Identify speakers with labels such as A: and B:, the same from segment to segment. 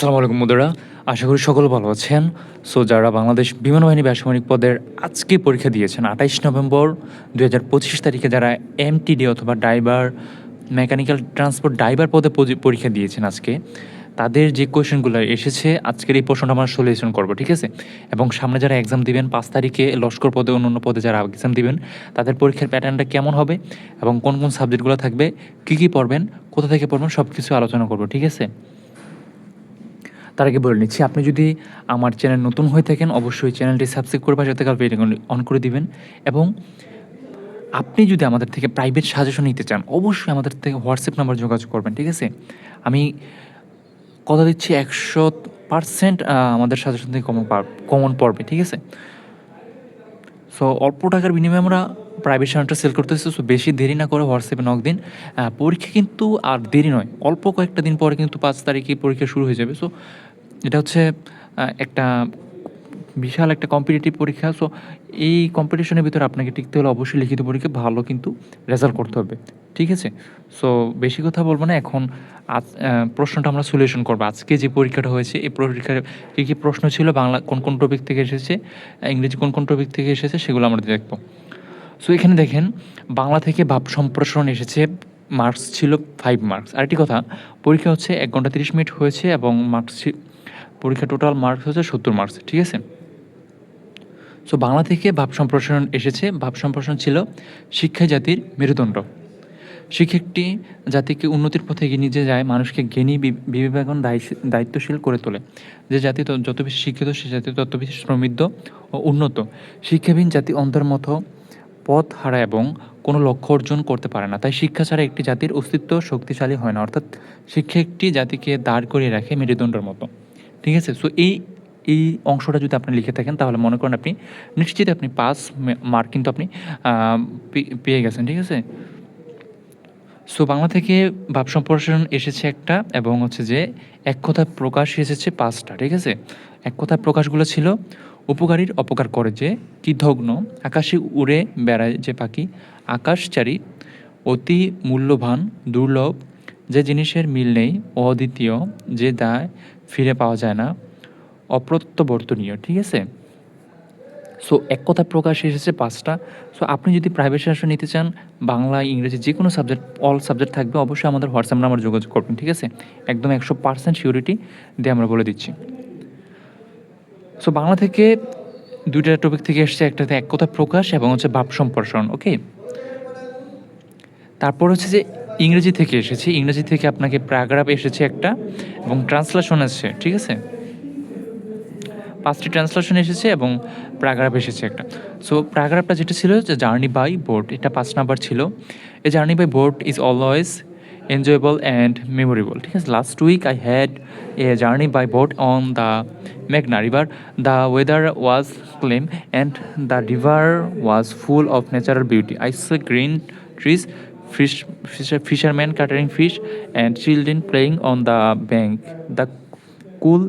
A: আসসালামু আলাইকুম বন্ধুরা, আশা করি সকল ভালো আছেন। সো যারা বাংলাদেশ বিমান বাহিনী বেসামরিক পদের আজকে পরীক্ষা দিয়েছেন, আঠাইশ নভেম্বর দু হাজার পঁচিশ তারিখে যারা এমটিডি অথবা ড্রাইভার, মেকানিক্যাল ট্রান্সপোর্ট ড্রাইভার পদে পরীক্ষা দিয়েছেন আজকে, তাদের যে কোয়েশনগুলো এসেছে, আজকের এই প্রশ্নটা আমরা সলিউশন করব, ঠিক আছে? এবং সামনে যারা এক্সাম দিবেন, পাঁচ তারিখে লস্কর পদে অন্য পদে যারা এক্সাম দিবেন, তাদের পরীক্ষার প্যাটার্নটা কেমন হবে এবং কোন কোন সাবজেক্টগুলো থাকবে, কী কী পড়বেন, কোথা থেকে পড়বেন সব কিছু আলোচনা করব, ঠিক আছে? তার আগে বলে নিচ্ছি, আপনি যদি আমার চ্যানেল নতুন হয়ে থাকেন, অবশ্যই চ্যানেলটি সাবস্ক্রাইব করে পাশে থাকা অন করে দিবেন। এবং আপনি যদি আমাদের থেকে প্রাইভেট সাজেশন নিতে চান, অবশ্যই আমাদের থেকে হোয়াটসঅ্যাপ নাম্বার যোগাযোগ করবেন, ঠিক আছে? আমি কথা দিচ্ছি একশো পার্সেন্ট আমাদের সাজেশন থেকে কমন কমন পড়বে ঠিক আছে? সো অল্প টাকার বিনিময়ে আমরা প্রাইভেট সেন্টার সেল করতেছি সো বেশি দেরি না করে হোয়াটসঅ্যাপে নক দিন। পরীক্ষা কিন্তু আর দেরি নয়, অল্প কয়েকটা দিন পরে কিন্তু পাঁচ তারিখে পরীক্ষা শুরু হয়ে যাবে। সো এটা হচ্ছে একটা বিশাল একটা কম্পিটিটিভ পরীক্ষা। সো এই কম্পিটিশনের ভিতরে আপনাকে টিকতে হলে অবশ্যই লিখিত পরীক্ষা, ভালো কিন্তু রেজাল্ট করতে হবে। ঠিক আছে? সো বেশি কথা বলব না। এখন আজ প্রশ্নটা আমরা সলিউশন করব। আজকে যে পরীক্ষাটা হয়েছে, এই পরীক্ষার কী কী প্রশ্ন ছিল, বাংলা কোন কোন টপিক থেকে এসেছে, ইংরেজি কোন কোন টপিক থেকে এসেছে, সেগুলো আমরা দেখব। সো এখানে দেখেন, বাংলা থেকে ভাব সম্প্রসারণ এসেছে মার্কস ছিল ফাইভ মার্কস আরেকটি কথা, পরীক্ষা হচ্ছে এক ঘণ্টা তিরিশ মিনিট হয়েছে এবং মার্কস পরীক্ষা টোটাল মার্কস হচ্ছে সত্তর মার্কস ঠিক আছে? সো বাংলা থেকে ভাব সম্প্রসারণ এসেছে। ভাব সম্প্রসারণ ছিল শিক্ষা জাতির মেরুদণ্ড। শিক্ষা একটি জাতিকে উন্নতির পথে এগিয়ে নিয়ে যায়, মানুষকে জ্ঞানী, বি- বিবেকবান দায়ী- দায়িত্বশীল করে তোলে। যে জাতি যত বেশি শিক্ষিত, সে জাতি তত বেশি সমৃদ্ধ ও উন্নত। শিক্ষাবিহীন জাতি অন্ধের মতো পথ হারা এবং কোনো লক্ষ্য অর্জন করতে পারে না। তাই শিক্ষা ছাড়া একটি জাতির অস্তিত্ব শক্তিশালী হয় না। অর্থাৎ শিক্ষা একটি জাতিকে দাঁড় করিয়ে রাখে মেরুদণ্ডের মতো। ঠিক আছে? সো এই এই অংশটা যদি আপনি লিখে থাকেন, তাহলে মনে করেন আপনি নিশ্চিত আপনি পাস মার্ক কিন্তু আপনি পেয়ে গেছেন, ঠিক আছে? সো বাংলা থেকে ভাব সম্প্রসারণ এসেছে একটা এবং হচ্ছে যে এক কথায় প্রকাশ এসেছে পাঁচটা, ঠিক আছে? এক কথায় প্রকাশগুলো ছিল, উপকারীর অপকার করে যে কৃতঘ্ন আকাশে উড়ে বেড়ায় যে পাখি, আকাশচারী অতি মূল্যবান, দুর্লভ, যে জিনিসের মিল নেই, অদ্বিতীয়, যে দায় ফিরে পাওয়া যায় না। অপ্রত্যাবর্তনীয়, ঠিক আছে? সো এক কথা প্রকাশ এসেছে পাঁচটা। সো আপনি যদি প্রাইভেট শাসন নিতে চান, বাংলা, ইংরেজি যে কোনো সাবজেক্ট অল সাবজেক্ট থাকবে, অবশ্যই আমাদের হোয়াটসঅ্যাপ নাম্বার যোগাযোগ করবেন, ঠিক আছে? একদম একশো পার্সেন্ট সিউরিটি দিয়ে আমরা বলে দিচ্ছি। সো বাংলা থেকে দুইটা টপিক থেকে এসেছে, একটাতে এক কথা প্রকাশ এবং হচ্ছে ভাব সম্প্রসারণ ওকে তারপর হচ্ছে যে ইংরেজি থেকে এসেছে। ইংরেজি থেকে আপনাকে প্যারাগ্রাফ এসেছে একটা এবং ট্রান্সলেশন এসেছে ঠিক আছে? পাঁচটি ট্রান্সলেশন এসেছে এবং প্যারাগ্রাফ এসেছে একটা। সো প্যারাগ্রাফটা যেটা ছিল, যে জার্নি বাই বোর্ড, এটা পাঁচ নাম্বার ছিল। এই journey by boat is always enjoyable and memorable, ঠিক আছে? Last week I had a journey by boat on the মেঘনা river the weather was calm and the river was full of natural beauty I saw green trees fish, fishermen catering fish and children playing on the bank. The cool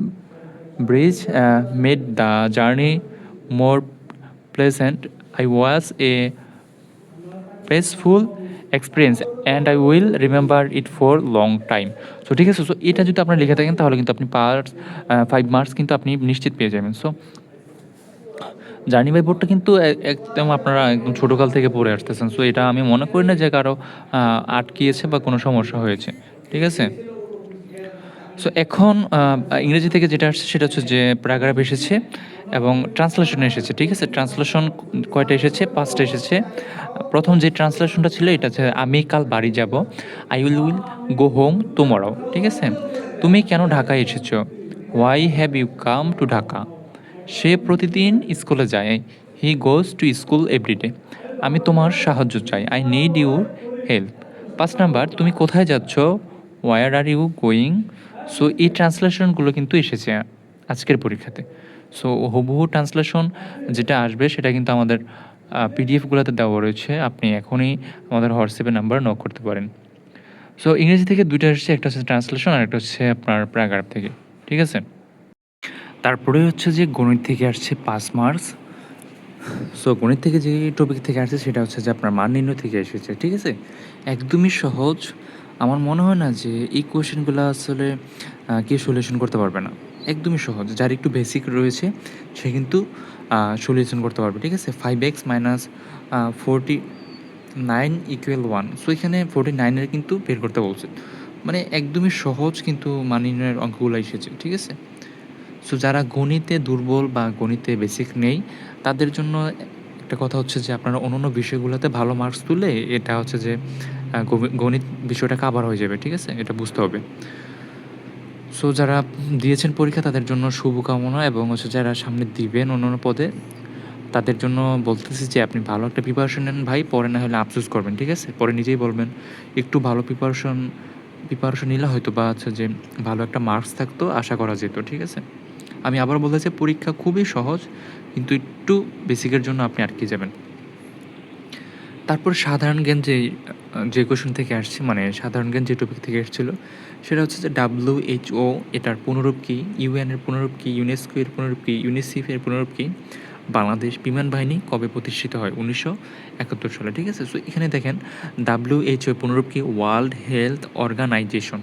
A: breeze uh, made the journey more pleasant. I was a peaceful experience and I will remember it for long time. So ঠিক আছে so এটা যদি আপনারা লিখে থাকেন তাহলে কিন্তু আপনি পার ফাইভ মার্কস কিন্তু আপনি নিশ্চিত পেয়ে যাবেন সো জার্নি বাই বোর্ডটা কিন্তু একদম আপনারা একদম ছোটোকাল থেকে পড়ে আসতেছেন। সো এটা আমি মনে করি না যে কারও আটকিয়েছে বা কোনো সমস্যা হয়েছে। ঠিক আছে? সো এখন ইংরেজি থেকে যেটা আসছে সেটা হচ্ছে যে প্যারাগ্রাফ এসেছে এবং ট্রান্সলেশন এসেছে। ঠিক আছে? ট্রান্সলেশন কয়টা এসেছে? পাঁচটা এসেছে। প্রথম যে ট্রান্সলেশনটা ছিল, এটা হচ্ছে, আমি কাল বাড়ি যাব। I will will go home tomorrow ঠিক আছে? তুমি কেন ঢাকায় এসেছ? Why have you come to Dhaka? সে প্রতিদিন স্কুলে যায়। He goes to school every day আমি তোমার সাহায্য চাই। আই নিড ইউর হেল্প পাঁচ নাম্বার, তুমি কোথায় যাচ্ছ? Where are you going so এই ট্রান্সলেশনগুলো কিন্তু এসেছে আজকের পরীক্ষাতে। সো হুবহু ট্রান্সলেশন যেটা আসবে সেটা কিন্তু আমাদের পিডিএফগুলোতে দেওয়া রয়েছে। আপনি এখনই আমাদের হোয়াটসঅ্যাপে নাম্বার নক করতে পারেন। সো ইংরেজি থেকে দুইটা এসেছে। একটা হচ্ছে ট্রান্সলেশন আর একটা হচ্ছে আপনার প্যারাগ্রাফ থেকে। ঠিক আছে? তারপরে হচ্ছে যে গণিত থেকে আসছে পাঁচ মার্কস সো গণিত থেকে যে টপিক থেকে আসছে সেটা হচ্ছে যে আপনার মান নির্ণয় থেকে এসেছে, ঠিক আছে? একদমই সহজ। আমার মনে হয় না যে এই কোয়েশ্চেনগুলো আসলে কে সলিউশন করতে পারবে না। একদমই সহজ। যার একটু বেসিক রয়েছে, সে কিন্তু সলিউশন করতে পারবে, ঠিক আছে? Five X minus forty nine equal one so এখানে ফোরটি নাইনের কিন্তু বের করতে বলছে। মানে একদমই সহজ কিন্তু মানিনের অঙ্কগুলো এসেছে, ঠিক আছে? সো যারা গণিতে দুর্বল বা গণিতে বেসিক নেই, তাদের জন্য একটা কথা হচ্ছে যে আপনারা অন্য অন্য বিষয়গুলোতে ভালো মার্কস তুলে এটা হচ্ছে যে গণিত বিষয়টা কাবার হয়ে যাবে, ঠিক আছে? এটা বুঝতে হবে। সো যারা দিয়েছেন পরীক্ষা, তাদের জন্য শুভকামনা এবং হচ্ছে যারা সামনে দিবেন অন্য অন্য পদে, তাদের জন্য বলতেছি যে আপনি ভালো একটা প্রিপারেশন নেন ভাই, পরে না হলে আফসোস করবেন, ঠিক আছে? পরে নিজেই বলবেন, একটু ভালো প্রিপারেশন প্রিপারেশন নিলে হয়তো বা হচ্ছে যে ভালো একটা মার্কস থাকতো, আশা করা যেত, ঠিক আছে? আমি আবার বলতেছি পরীক্ষা খুবই সহজ, কিন্তু একটু বেসিকের জন্য আপনি আটকে যাবেন। তারপর সাধারণ জ্ঞান যে যে কোশ্চেন থেকে আসছে মানে সাধারণ জ্ঞান যে টপিক থেকে এসেছিল সেটা হচ্ছে যে ডাব্লিউ এইচ ও এটার পুনরূপ কী ইউএন এর পুনরূপ কী ইউনেস্কো এর পুনরূপ কী ইউনিসেফ এর পুনরূপ কী, বাংলাদেশ বিমান বাহিনী কবে প্রতিষ্ঠিত হয়, উনিশশো একাত্তর সালে, ঠিক আছে? সো এখানে দেখেন ডাব্লিউ এইচ ও পুনরূপ কী world health organisation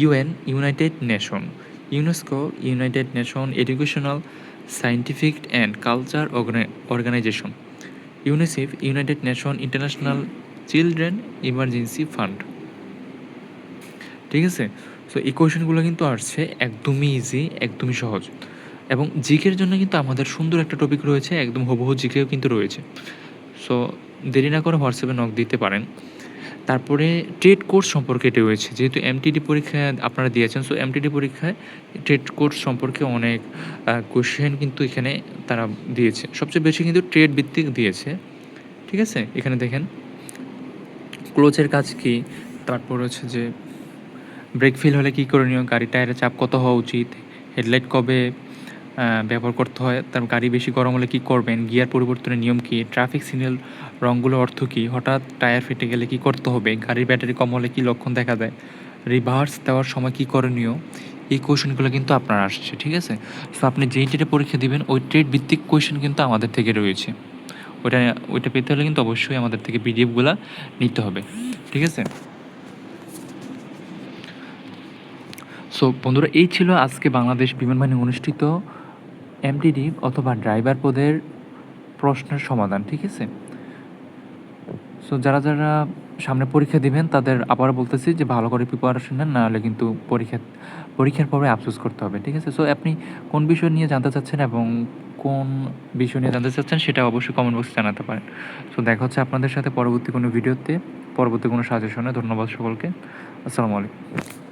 A: UN united nation UNESCO, united nation educational scientific and culture organisation. UNICEF, united nation international children emergency fund. ঠিক আছে? সো এই কোয়েশনগুলো কিন্তু আসছে একদমই ইজি একদমই সহজ। এবং জিকের জন্য কিন্তু আমাদের সুন্দর একটা টপিক রয়েছে, একদম হুবহু জিকেও কিন্তু রয়েছে। সো দেরি না করে হোয়াটসঅ্যাপে নক দিতে পারেন। তারপরে ট্রেড কোর্স সম্পর্কে এটি রয়েছে। যেহেতু এমটিডি পরীক্ষায় আপনারা দিয়েছেন সো এমটিডি পরীক্ষায় ট্রেড কোর্স সম্পর্কে অনেক কোশ্চেন কিন্তু এখানে তারা দিয়েছে। সবচেয়ে বেশি কিন্তু ট্রেড ভিত্তিক দিয়েছে। ঠিক আছে? এখানে দেখেন ক্লোজের কাজ কি? তারপর হচ্ছে যে ব্রেক ফেল হলে কী করণীয়? গাড়ির টায়ারের চাপ কত হওয়া উচিত? হেডলাইট কবে? ব্যবহার করতে হয়। তার গাড়ি বেশি গরম হলে কী করবেন? গিয়ার পরিবর্তনের নিয়ম কী? ট্রাফিক সিগন্যাল রঙগুলোর অর্থ কী? হঠাৎ টায়ার ফেটে গেলে কী করতে হবে? গাড়ির ব্যাটারি কম হলে কী লক্ষণ দেখা দেয়? রিভার্স দেওয়ার সময় কী করণীয়? এই কোয়েশনগুলো কিন্তু আপনার আসছে, ঠিক আছে? সো আপনি যেই ট্রেডে পরীক্ষা দিবেন, ওই ট্রেড ভিত্তিক কোয়েশন কিন্তু আমাদের থেকে রয়েছে। ওইটা ওইটা পেতে হলে কিন্তু অবশ্যই আমাদের থেকে পিডিএফগুলো নিতে হবে, ঠিক আছে? সো বন্ধুরা, এই ছিল আজকে বাংলাদেশ বিমান বাহিনী অনুষ্ঠিত এমটিডি অথবা ড্রাইভার পদের প্রশ্নের সমাধান, ঠিক আছে? সো যারা যারা সামনে পরীক্ষা দিবেন, তাদের আবার বলতেছি যে ভালো করে প্রিপারেশন নেন নাহলে কিন্তু পরীক্ষা, পরীক্ষার পরে আফসোস করতে হবে, ঠিক আছে? সো আপনি কোন বিষয় নিয়ে জানতে চাচ্ছেন এবং কোন বিষয় নিয়ে জানতে চাচ্ছেন, সেটা অবশ্যই কমেন্ট বক্সে জানাতে পারেন। সো দেখা হচ্ছে আপনাদের সাথে পরবর্তী কোনো ভিডিওতে পরবর্তী কোনো সাজেশনে ধন্যবাদ সকলকে। আসসালামু আলাইকুম।